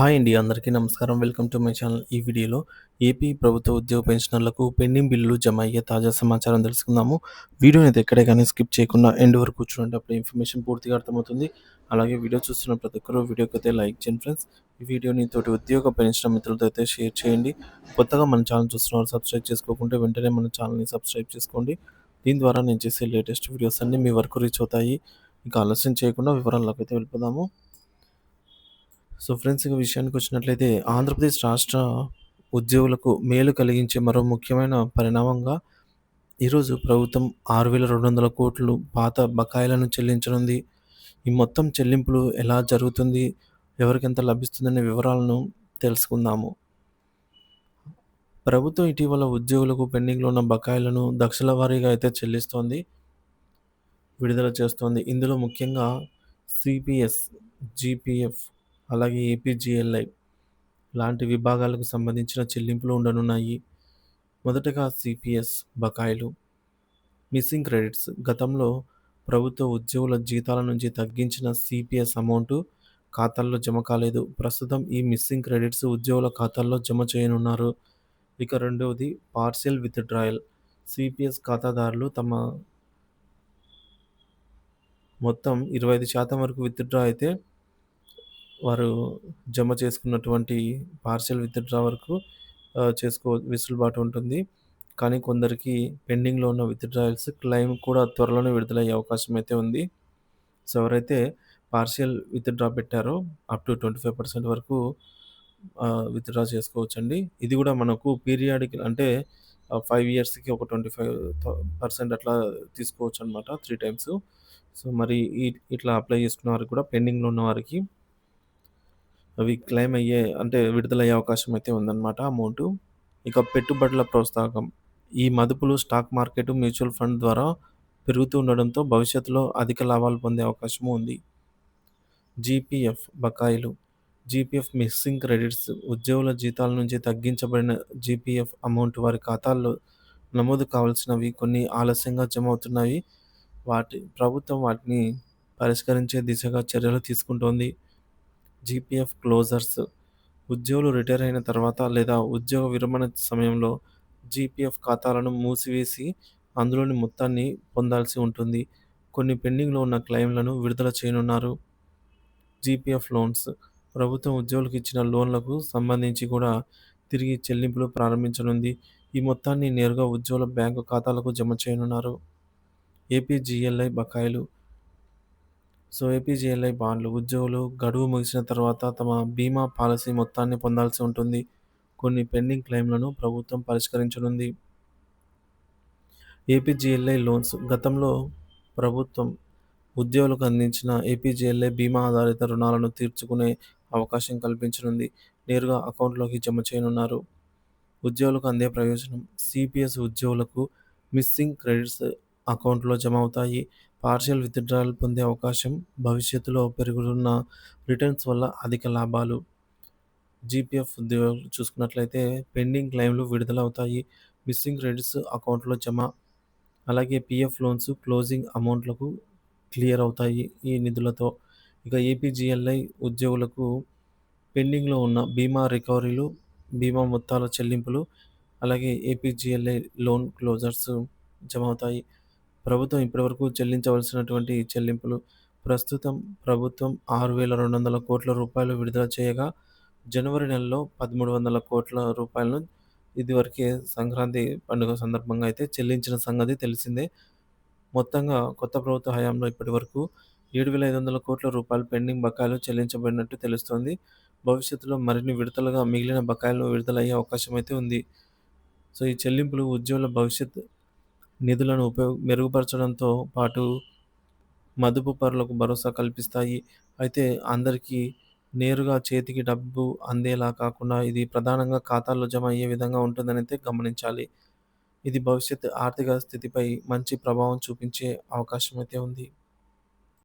Hi అండి అందరికీ నమస్కారం. Welcome to my channel. ఈ వీడియోలో ఏపీ ప్రభుత్వ ఉద్యోగ పెన్షనర్లకు పెండింగ్ బిల్లులు జమ అయ్యే తాజా సమాచారం తెలుసుకుందాము. వీడియోని అయితే ఎక్కడే కానీ స్కిప్ చేయకుండా ఎండ్ వరకు చూడండి అప్పుడు ఇన్ఫర్మేషన్ పూర్తిగా అర్థమవుతుంది. అలాగే వీడియో చూస్తున్న ప్రతి ఒక్కరూ వీడియోకి అయితే లైక్ చేయండి ఫ్రెండ్స్. ఈ వీడియోని తోటి ఉద్యోగ పెన్షన్ మిత్రులతో అయితే షేర్ చేయండి. కొత్తగా మన ఛానల్ చూస్తున్నారు సబ్స్క్రైబ్ చేసుకోకుంటే వెంటనే మన ఛానల్ని సబ్స్క్రైబ్ చేసుకోండి. దీని ద్వారా నేను చేసే లేటెస్ట్ వీడియోస్ అన్నీ మీ వరకు రీచ్ అవుతాయి. ఇంకా ఆలస్యం చేయకుండా వివరాల్లోకి అయితే వెళ్ళిపోదాము. సో ఫ్రెండ్స్ ఇక విషయానికి వచ్చినట్లయితే ఆంధ్రప్రదేశ్ రాష్ట్ర ఉద్యోగులకు మేలు కలిగించే మరో ముఖ్యమైన పరిణామంగా ఈరోజు ప్రభుత్వం ఆరు వేల రెండు వందల కోట్లు పాత బకాయిలను చెల్లించనుంది. ఈ మొత్తం చెల్లింపులు ఎలా జరుగుతుంది ఎవరికెంత లభిస్తుందనే వివరాలను తెలుసుకుందాము. ప్రభుత్వం ఇటీవల ఉద్యోగులకు పెండింగ్లో ఉన్న బకాయిలను దక్షల వారీగా అయితే చెల్లిస్తోంది విడుదల చేస్తోంది. ఇందులో ముఖ్యంగా సిపిఎస్ జీపీఎఫ్ అలాగే ఏపీజీఎల్ఐ లాంటి విభాగాలకు సంబంధించిన చెల్లింపులు ఉండనున్నాయి. మొదటగా సిపిఎస్ బకాయిలు మిస్సింగ్ క్రెడిట్స్. గతంలో ప్రభుత్వ ఉద్యోగుల జీతాల నుంచి తగ్గించిన సిపిఎస్ అమౌంట్ ఖాతాల్లో జమ కాలేదు. ప్రస్తుతం ఈ మిస్సింగ్ క్రెడిట్స్ ఉద్యోగుల ఖాతాల్లో జమ చేయనున్నారు. ఇక రెండవది పార్షియల్ విత్డ్రాయల్. సిపిఎస్ ఖాతాదారులు తమ మొత్తం ఇరవై ఐదు శాతం వరకు విత్డ్రా అయితే వారు జమ చేసుకున్నటువంటి పార్షియల్ విత్డ్రా వరకు చేసుకో వెసులుబాటు ఉంటుంది. కానీ కొందరికి పెండింగ్లో ఉన్న విత్డ్రాయల్స్ క్లెయిమ్ కూడా త్వరలోనే విడుదలయ్యే అవకాశం అయితే ఉంది. సో ఎవరైతే పార్షియల్ విత్డ్రా పెట్టారో up to twenty five percent వరకు విత్డ్రా చేసుకోవచ్చండి. ఇది కూడా మనకు పీరియాడిక్ అంటే ఫైవ్ ఇయర్స్కి ఒక ట్వంటీ ఫైవ్ పర్సెంట్ అట్లా తీసుకోవచ్చు అనమాట త్రీ టైమ్స్ సో మరి ఇట్లా అప్లై చేసుకున్న వారికి కూడా పెండింగ్లో ఉన్న వారికి అవి క్లెయిమ్ అయ్యే అంటే విడుదలయ్యే అవకాశం అయితే ఉందన్నమాట అమౌంట్. ఇక పెట్టుబడుల ప్రోత్సాహకం. ఈ మదుపులు స్టాక్ మార్కెట్ మ్యూచువల్ ఫండ్ ద్వారా పెరుగుతూ ఉండడంతో భవిష్యత్తులో అధిక లాభాలు పొందే అవకాశం ఉంది. జీపీఎఫ్ బకాయిలు. GPF missing credits. ఉద్యోగుల జీతాల నుంచి తగ్గించబడిన జీపీఎఫ్ అమౌంట్ వారి ఖాతాల్లో నమోదు కావాల్సినవి కొన్ని ఆలస్యంగా జమ అవుతున్నాయి వాటి ప్రభుత్వం వాటిని పరిష్కరించే దిశగా చర్యలు తీసుకుంటోంది. జీపీఎఫ్ క్లోజర్స్ ఉద్యోగులు రిటైర్ అయిన తర్వాత లేదా ఉద్యోగ విరమణ సమయంలో జీపీఎఫ్ ఖాతాలను మూసివేసి అందులోని మొత్తాన్ని పొందాల్సి ఉంటుంది. కొన్ని పెండింగ్లో ఉన్న క్లెయిమ్లను విడుదల చేయనున్నారు. జీపీఎఫ్ లోన్స్ ప్రభుత్వం ఉద్యోగులకు ఇచ్చిన లోన్లకు సంబంధించి కూడా తిరిగి చెల్లింపులు ప్రారంభించనుంది. ఈ మొత్తాన్ని నేరుగా ఉద్యోగుల బ్యాంకు ఖాతాలకు జమ చేయనున్నారు. ఏపీజీఎల్ఐ బకాయిలు సో ఏపీజీఎల్ఐ బాండ్లు ఉద్యోగులు గడువు ముగిసిన తర్వాత తమ బీమా పాలసీ మొత్తాన్ని పొందాల్సి ఉంటుంది. కొన్ని పెండింగ్ క్లెయిమ్లను ప్రభుత్వం పరిష్కరించనుంది. ఏపీజీఎల్ఐ లోన్స్ గతంలో ప్రభుత్వం ఉద్యోగులకు అందించిన ఏపీజీఎల్ఐ బీమా ఆధారిత రుణాలను తీర్చుకునే అవకాశం కల్పించనుంది. నేరుగా అకౌంట్లోకి జమ చేయనున్నారు. ఉద్యోగులకు అందే ప్రయోజనం. సిపిఎస్ ఉద్యోగులకు మిస్సింగ్ క్రెడిట్స్ అకౌంట్లో జమ అవుతాయి. పార్షియల్ విత్డ్రాయల్ పొందే అవకాశం భవిష్యత్తులో పెరుగుతున్న రిటర్న్స్ వల్ల అధిక లాభాలు. జీపీఎఫ్ ఉద్యోగాలు చూసుకున్నట్లయితే పెండింగ్ క్లెయిమ్లు విడుదలవుతాయి. మిస్సింగ్ క్రెడిట్స్ అకౌంట్లో జమ. అలాగే పిఎఫ్ లోన్స్ క్లోజింగ్ అమౌంట్లకు క్లియర్ అవుతాయి ఈ నిధులతో. ఇక ఏపీజీఎల్ఐ ఉద్యోగులకు పెండింగ్లో ఉన్న బీమా రికవరీలు బీమా మొత్తాల చెల్లింపులు అలాగే ఏపీజీఎల్ఐ లోన్ క్లోజర్స్ జమ అవుతాయి. ప్రభుత్వం ఇప్పటివరకు చెల్లించవలసినటువంటి చెల్లింపులు ప్రస్తుతం ప్రభుత్వం ఆరు వేల రెండు వందల కోట్ల రూపాయలు విడుదల చేయగా జనవరి నెలలో పదమూడు వందల కోట్ల రూపాయలను ఇదివరకే సంక్రాంతి పండుగ సందర్భంగా అయితే చెల్లించిన సంగతి తెలిసిందే. మొత్తంగా కొత్త ప్రభుత్వ హయాంలో ఇప్పటి వరకు ఏడు వేల ఐదు వందల కోట్ల రూపాయలు పెండింగ్ బకాయిలు చెల్లించబడినట్టు తెలుస్తోంది. భవిష్యత్తులో మరిన్ని విడతలుగా మిగిలిన బకాయిలు విడుదలయ్యే అవకాశం అయితే ఉంది. సో ఈ చెల్లింపులు ఉద్యోగుల భవిష్యత్ నిధులను ఉపయోగ మెరుగుపరచడంతో పాటు మదుపు పరులకు భరోసా కల్పిస్తాయి. అయితే అందరికీ నేరుగా చేతికి డబ్బు అందేలా కాకుండా ఇది ప్రధానంగా ఖాతాల్లో జమ అయ్యే విధంగా ఉంటుందని అయితే గమనించాలి. ఇది భవిష్యత్ ఆర్థిక స్థితిపై మంచి ప్రభావం చూపించే అవకాశం అయితే ఉంది.